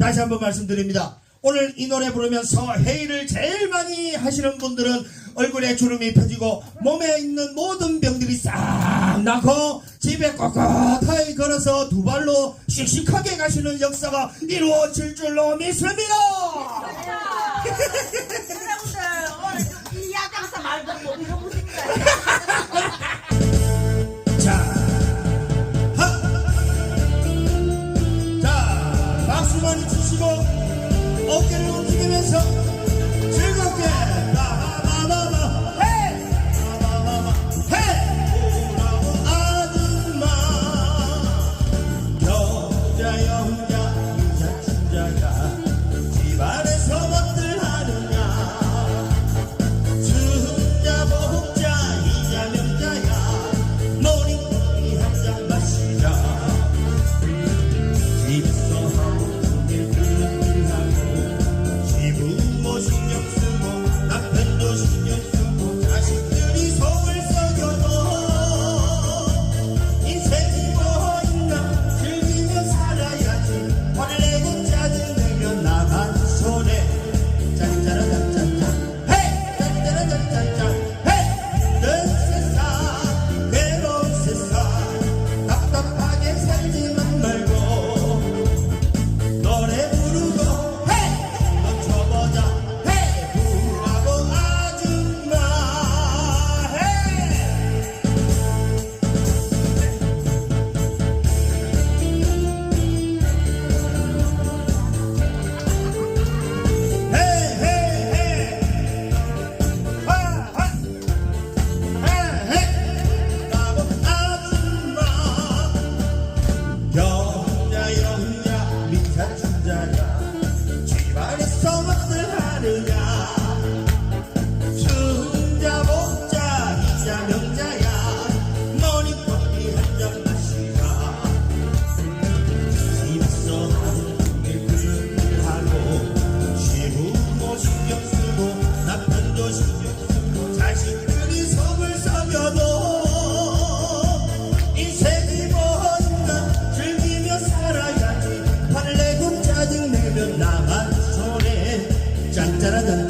다시 한번 말씀드립니다. 오늘 이 노래 부르면서 회의를 제일 많이 하시는 분들은 얼굴에 주름이 펴지고 몸에 있는 모든 병들이 싹 나고 집에 꼿꼿하게 걸어서 두 발로 씩씩하게 가시는 역사가 이루어질 줄로 믿습니다. 어깨를 움직이면서 즐겁게 She might have so much da da da